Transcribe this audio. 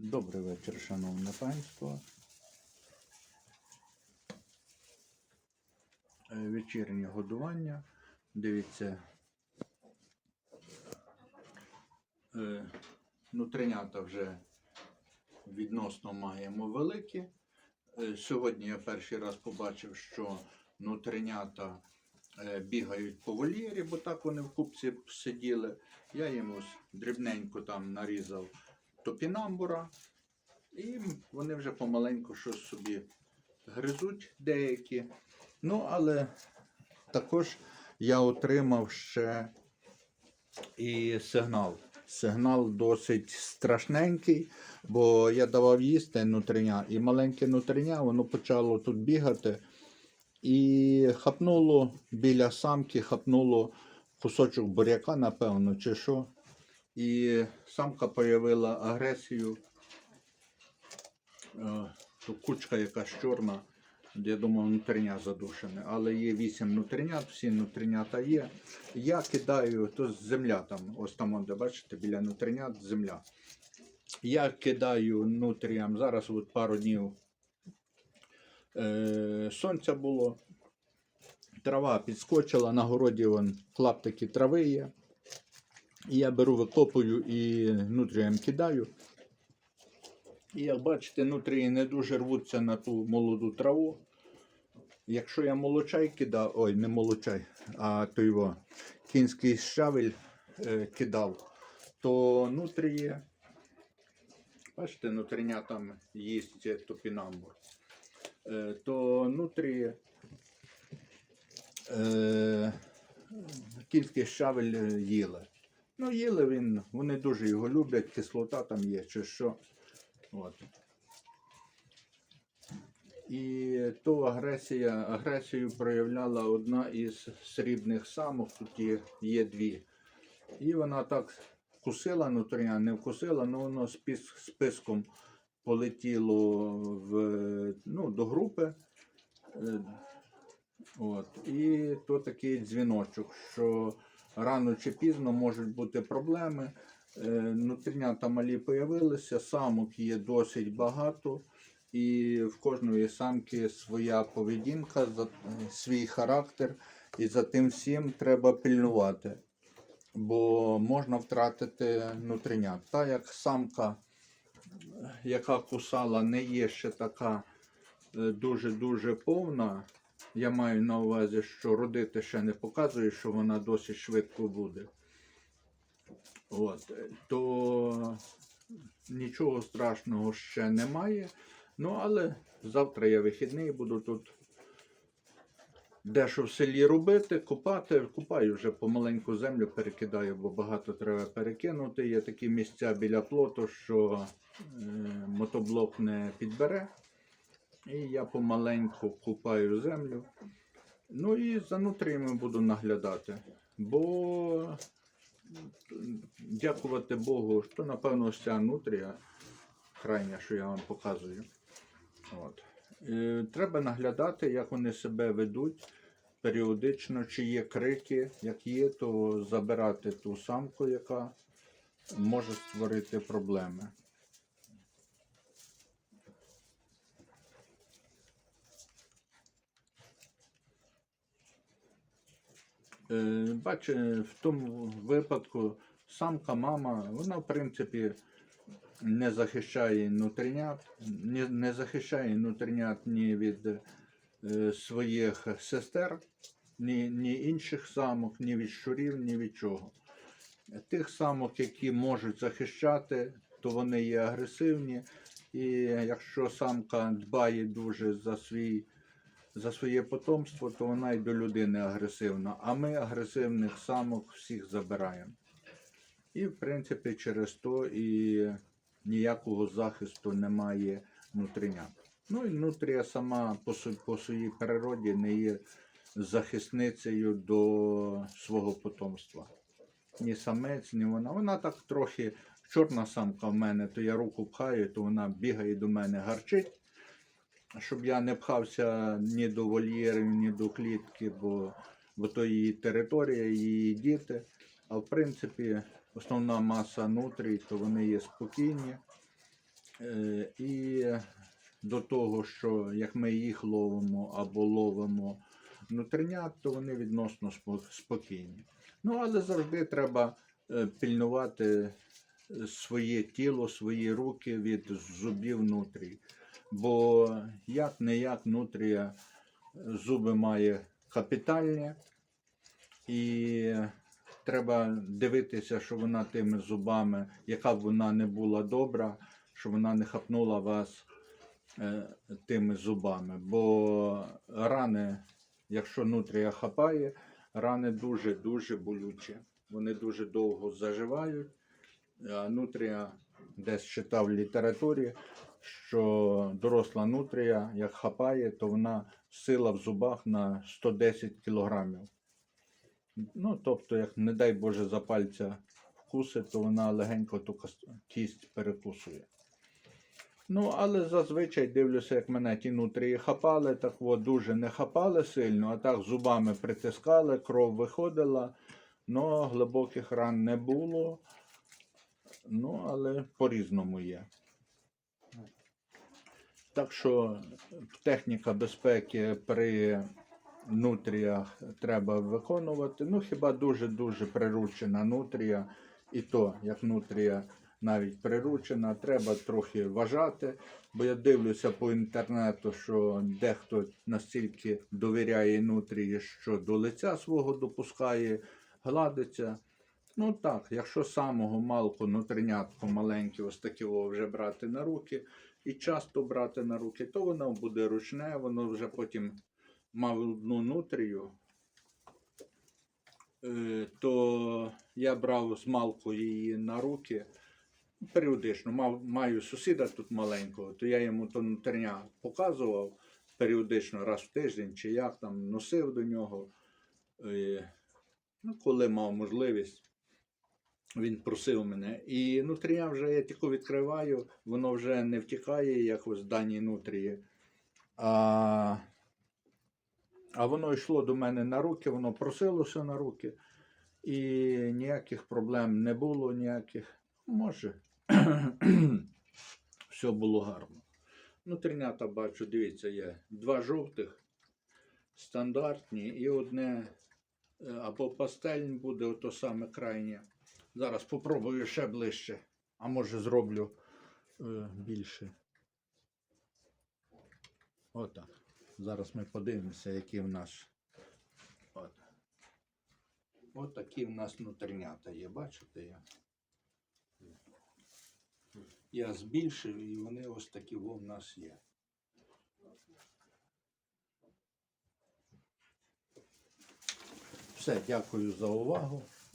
Добрий вечір, шановне панство. Е, Вечірнє годування. Дивіться. е, Нутринята вже відносно маємо великі. Е, Сьогодні я перший раз побачив, що нутринята бігають по вольєрі, бо так вони в купці сиділи. Я їм ось дрібненько там нарізав топінамбура. І вони вже помаленьку щось собі гризуть деякі. Ну, але також я отримав ще і сигнал. Сигнал досить страшненький, бо я давав їсти нутриня, і маленьке нутриня, воно почало тут бігати. І хапнуло біля самки, хапнуло кусочок буряка, напевно, чи що. І самка проявила агресію. Е, То кучка якась чорна, я думав, нутриня задушене. Але є вісім нутринят, всі нутринята є. Я кидаю, то земля там, ось там, де бачите, біля нутринят земля. Я кидаю нутріям, зараз от пару днів е, сонця було. Трава підскочила, на городі вон клаптики трави є. І я беру, викопую і нутріям кидаю. І як бачите, нутрії не дуже рвуться на ту молоду траву. Якщо я молочай кидав, ой, не молочай, а то його кінський щавель е, кидав, то нутрії, бачите, нутриня там їсть топінамбур, е, то нутрії е, кінський щавель е, їли. Ну, їли він, вони дуже його люблять, кислота там є чи що. От. І ту агресія, агресію проявляла одна із срібних самок, тут є, є дві. І вона так кусила нутрія, не вкусила, але воно спис, списком полетіло в, ну, до групи. Е, От. І то такий дзвіночок, що рано чи пізно можуть бути проблеми. Е, Нутрінята малі появилися, самок є досить багато, і в кожної самки своя поведінка, свій характер, і за тим всім треба пильнувати, бо можна втратити нутринят. Та як самка, яка кусала, не є ще така е, дуже-дуже повна. Я маю на увазі, що родити ще не показує, що вона досить швидко буде. От, то нічого страшного ще немає. Ну, але завтра я вихідний, буду тут дещо в селі робити, копати. Купаю вже помаленьку землю, перекидаю, бо багато треба перекинути. Є такі місця біля плоту, що е, мотоблок не підбере. І я помаленьку купаю землю. Ну і за нутріями буду наглядати. Бо дякувати Богу, що напевно ця нутрія, крайня, що я вам показую. От. Е, треба наглядати, як вони себе ведуть періодично, чи є крики. Як є, то забирати ту самку, яка може створити проблеми. Е, Бачу, в тому випадку самка, мама, вона в принципі не захищає нутринят, не, не захищає нутринят ні від е, своїх сестер, ні, ні інших самок, ні від щурів, ні від чого. Тих самок, які можуть захищати, то вони є агресивні. І якщо самка дбає дуже за свій за своє потомство, то вона й до людини агресивна. А ми агресивних самок всіх забираємо. І, в принципі, через то і ніякого захисту немає нутринят. Ну і нутрія сама по, по своїй природі не є захисницею до свого потомства. Ні самець, ні вона. Вона так трохи чорна самка в мене, то я руку пхаю, то вона бігає до мене, гарчить щоб я не пхався ні до вольєрів, ні до клітки, бо, бо то її територія, її діти. А в принципі, основна маса нутрій, то вони є спокійні. Е, І до того, що як ми їх ловимо або ловимо нутринят, то вони відносно спокійні. Ну, але завжди треба е, пільнувати своє тіло, свої руки від зубів нутрії. Бо як не як нутрія зуби має капітальні, і треба дивитися, що вона тими зубами, яка б вона не була добра, щоб вона не хапнула вас е, тими зубами. Бо рани, якщо нутрія хапає, рани дуже-дуже болючі. Вони дуже довго заживають. А нутрія десь читав в літературі, що доросла нутрія, як хапає, то вона сила в зубах на 110 кілограмів. Ну, тобто, як не дай Боже за пальця вкусить, то вона легенько ту кість перекусує. Ну, але зазвичай дивлюся, як мене ті нутрії хапали, так от дуже не хапали сильно, а так зубами притискали, кров виходила, но глибоких ран не було. Ну, але по-різному є. Так що техніка безпеки при нутріях треба виконувати. Ну, хіба дуже-дуже приручена нутрія, і то, як нутрія навіть приручена, треба трохи вважати. Бо я дивлюся по інтернету, що дехто настільки довіряє нутрії, що до лиця свого допускає, гладиться. Ну так, якщо самого малку нутринятку маленьке, ось таке о, вже брати на руки і часто брати на руки, то воно буде ручне, воно вже потім мав одну нутрію, е, то я брав з малку її на руки періодично. Мав, маю сусіда тут маленького, то я йому то нутрення показував періодично раз в тиждень, чи як там носив до нього. Е, Ну, коли мав можливість, він просив мене. І нутрія вже я тільки відкриваю, воно вже не втікає, як ось дані нутрії. А, а воно йшло до мене на руки, воно просилося на руки. І ніяких проблем не було, ніяких. Може, все було гарно. Нутринята бачу, дивіться, є два жовтих, стандартні, і одне е, або пастельне буде, ото саме крайнє. Зараз попробую ще ближче, а може зроблю е, більше. Отак. Зараз ми подивимося, які в нас. От. От такі в нас нутринята є, бачите? Я, я збільшив і вони ось такі в нас є. Все, дякую за увагу.